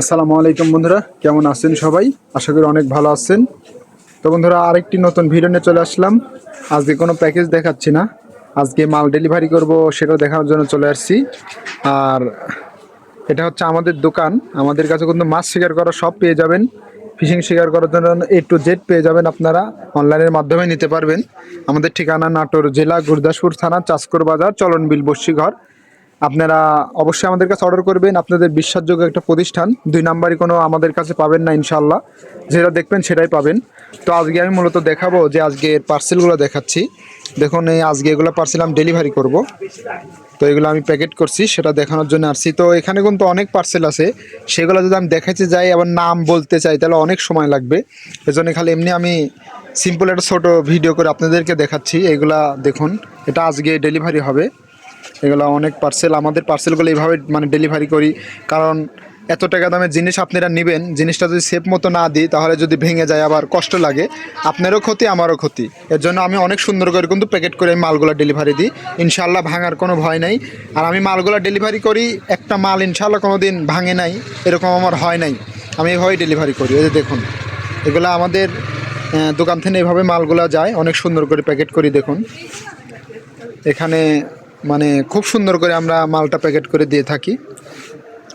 আসসালামু আলাইকুম বন্ধুরা, কেমন আছেন সবাই? আশা করি অনেক ভালো আছেন। তো বন্ধুরা, আরেকটি নতুন ভিডিও নিয়ে চলে আসলাম। আজকে কোনো প্যাকেজ দেখাচ্ছি না। আজকে মাল ডেলিভারি করব সেটা দেখানোর জন্য চলে আসছি। আর এটা হচ্ছে আমাদের দোকান। আমাদের কাছে কিন্তু মাছ শিকার করা সব পেয়ে যাবেন। ফিশিং শিকার করার জন্য এ টু জেড পেয়ে যাবেন আপনারা। অনলাইনের মাধ্যমে নিতে পারবেন। আমাদের ঠিকানা নাটোর জেলা, গুরদাসপুর থানা চাষকর বাজার চলনবিল বস্যিঘর আপনারা অবশ্যই আমাদের কাছে অর্ডার করবেন। আপনাদের বিশ্বাসযোগ্য একটা প্রতিষ্ঠান। দুই নাম্বারই কোনো আমাদের কাছে পাবেন না ইনশাল্লাহ যেটা দেখবেন সেটাই পাবেন। তো আজকে আমি মূলত দেখাবো যে আজকে পার্সেলগুলো দেখাচ্ছি। দেখুন, এই আজকে এগুলো পার্সেল আমি ডেলিভারি করব। তো এগুলো আমি প্যাকেট করছি, সেটা দেখানোর জন্য আসছি। তো এখানে কিন্তু অনেক পার্সেল আছে। সেগুলো যদি আমি দেখাইতে যাই, আবার নাম বলতে চাই, তাহলে অনেক সময় লাগবে। এজন্য খালি এমনি আমি সিম্পল একটা ছোটো ভিডিও করে আপনাদেরকে দেখাচ্ছি। এগুলা দেখুন, এটা আজকে ডেলিভারি হবে। এগুলো অনেক পার্সেল আমাদের পার্সেলগুলো এইভাবে মানে ডেলিভারি করি। কারণ এত টাকা দামের জিনিস আপনারা নেবেন, জিনিসটা যদি সেফ মতো না দিই, তাহলে যদি ভেঙে যায় আবার কষ্ট লাগে, আপনারও ক্ষতি, আমারও ক্ষতি। এর জন্য আমি অনেক সুন্দর করে কিন্তু প্যাকেট করে আমি মালগুলো ডেলিভারি দিই। ইনশাল্লাহ ভাঙার কোনো ভয় নেই। আর আমি মালগুলো ডেলিভারি করি, একটা মাল ইনশাল্লাহ কোনো দিন ভাঙে নাই, এরকম আমার হয় নাই। আমি এইভাবেই ডেলিভারি করি। এই যে দেখুন, এগুলো আমাদের দোকান থেকে এভাবে মালগুলো যায়, অনেক সুন্দর করে প্যাকেট করি দেখুন। এখানে মানে খুব সুন্দর করে আমরা মালটা প্যাকেট করে দিয়ে থাকি।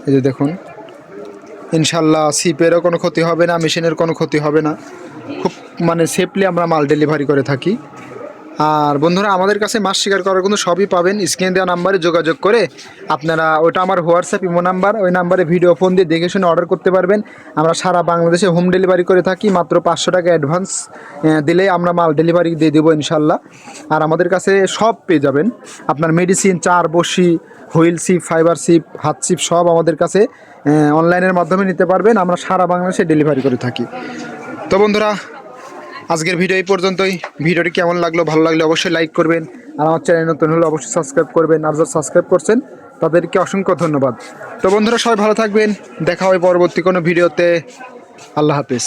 এই যে দেখুন। ইনশাল্লাহ সিপেরও কোনো ক্ষতি হবে না, মেশিনের কোনো ক্ষতি হবে না। খুব মানে সেফলি আমরা মাল ডেলিভারি করে থাকি। আর বন্ধুরা, আমাদের কাছে মাছ শিকার করার কিন্তু সবই পাবেন। স্ক্রিনে দেওয়া নাম্বারে যোগাযোগ করে আপনারা ওটা আমার হোয়াটসঅ্যাপ, ইমো নাম্বার, ওই নাম্বারে ভিডিও ফোন দিয়ে দেখে শুনে অর্ডার করতে পারবেন। আমরা সারা বাংলাদেশে হোম ডেলিভারি করে থাকি, মাত্র পাঁচশো টাকা অ্যাডভান্স দিলেই আমরা মাল ডেলিভারি দিয়ে দেবো ইনশাল্লাহ। আর আমাদের কাছে সব পেয়ে যাবেন। আপনার মেডিসিন, চার বসি হুইল সিপ, ফাইবার সিপ, হাত সিপ সব আমাদের কাছে অনলাইনের মাধ্যমে নিতে পারবেন। আমরা সারা বাংলাদেশে ডেলিভারি করে থাকি। তো বন্ধুরা আজকের ভিডিও এই পর্যন্তই। ভিডিওটি কেমন লাগল, ভালো লাগলে অবশ্যই লাইক করবেন। আর আমার চ্যানেল নতুন হলে অবশ্যই সাবস্ক্রাইব করবেন। আর যারা সাবস্ক্রাইব করছেন, তাদেরকে অসংখ্য ধন্যবাদ। তো বন্ধুরা সবাই ভালো থাকবেন। দেখা হয় পরবর্তী কোনো ভিডিওতে। আল্লাহ হাফিজ।